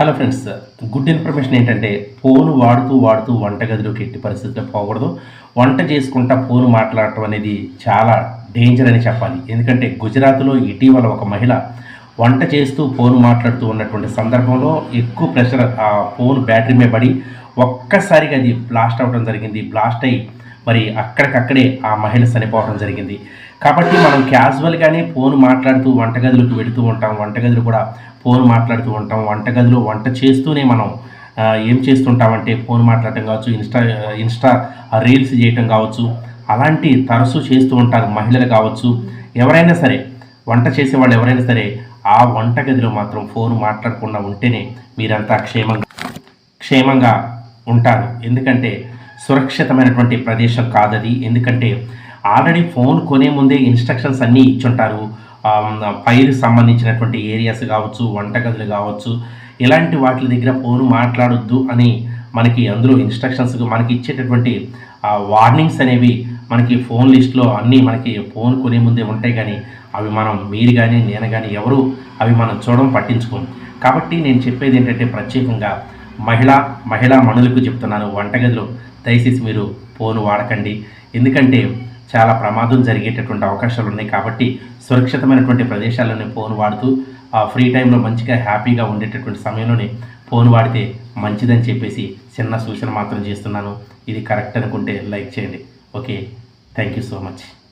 Hello friends good information ఏంటంటే phone వాడుతూ వాడుతూ వంటగదిలోకి ఎట్టి పరిస్థితుల్లో పోకూడదు. వంట చేసుకుంటా ఫోన్ మాట్లాడటం అనేది చాలా డేంజర్ అని చెప్పాలి. ఎందుకంటే గుజరాత్లో ఇటీవల ఒక మహిళ వంట చేస్తూ ఫోన్ మాట్లాడుతూ ఉన్నటువంటి సందర్భంలో ఎక్కువ ప్రెషర్ ఆ ఫోన్ బ్యాటరీ మీద పడి ఒక్కసారిగా అది బ్లాస్ట్ అవ్వడం జరిగింది. బ్లాస్ట్ అయ్యి మరి అక్కడికక్కడే ఆ మహిళ చనిపోవడం జరిగింది. కాబట్టి మనం క్యాజువల్గానే ఫోన్ మాట్లాడుతూ వంటగదిలోకి వెళుతూ ఉంటాం. వంటగదిలో కూడా ఫోన్ మాట్లాడుతూ ఉంటాం. వంటగదిలో వంట చేస్తూనే మనం ఏం చేస్తుంటామంటే ఫోన్ మాట్లాడటం కావచ్చు ఇన్స్టా ఇన్స్టా రీల్స్ చేయటం కావచ్చు అలాంటి తరచూ చేస్తూ ఉంటారు మహిళలు కావచ్చు. ఎవరైనా సరే వంట చేసే వాళ్ళు ఎవరైనా సరే ఆ వంటగదిలో మాత్రం ఫోన్ మాట్లాడకుండా ఉంటేనే మీరంతా క్షేమంగా క్షేమంగా ఉంటారు. ఎందుకంటే సురక్షితమైనటువంటి ప్రదేశం కాదది. ఎందుకంటే ఆల్రెడీ ఫోన్ కొనే ముందే ఇన్స్ట్రక్షన్స్ అన్నీ ఇచ్చుంటారు. ఫైర్ సంబంధించినటువంటి ఏరియాస్ కావచ్చు వంటగదులు కావచ్చు. ఇలాంటి వాటి దగ్గర ఫోన్ మాట్లాడొద్దు అని మనకి అందులో ఇన్స్ట్రక్షన్స్ మనకి ఇచ్చేటటువంటి వార్నింగ్స్ అనేవి మనకి ఫోన్ లిస్ట్లో అన్నీ మనకి ఫోన్ కొనే ముందే ఉంటాయి. కానీ అవి మనం మీరు కానీ నేను కానీ ఎవరు అవి మనం చూడడం పట్టించుకోం. కాబట్టి నేను చెప్పేది ఏంటంటే ప్రత్యేకంగా మహిళా మహిళా మనులకు చెప్తున్నాను వంటగదిలో దయచేసి మీరు ఫోన్ వాడకండి. ఎందుకంటే చాలా ప్రమాదం జరిగేటటువంటి అవకాశాలు ఉన్నాయి కాబట్టి సురక్షితమైనటువంటి ప్రదేశాల్లోనే ఫోన్ వాడుతూ ఆ ఫ్రీ టైంలో మంచిగా హ్యాపీగా ఉండేటటువంటి సమయంలోనే ఫోన్ వాడితే మంచిదని చెప్పేసి చిన్న సూచన మాత్రం చేస్తున్నాను. ఇది కరెక్ట్ అనుకుంటే లైక్ చేయండి. Okay. Thank you so much.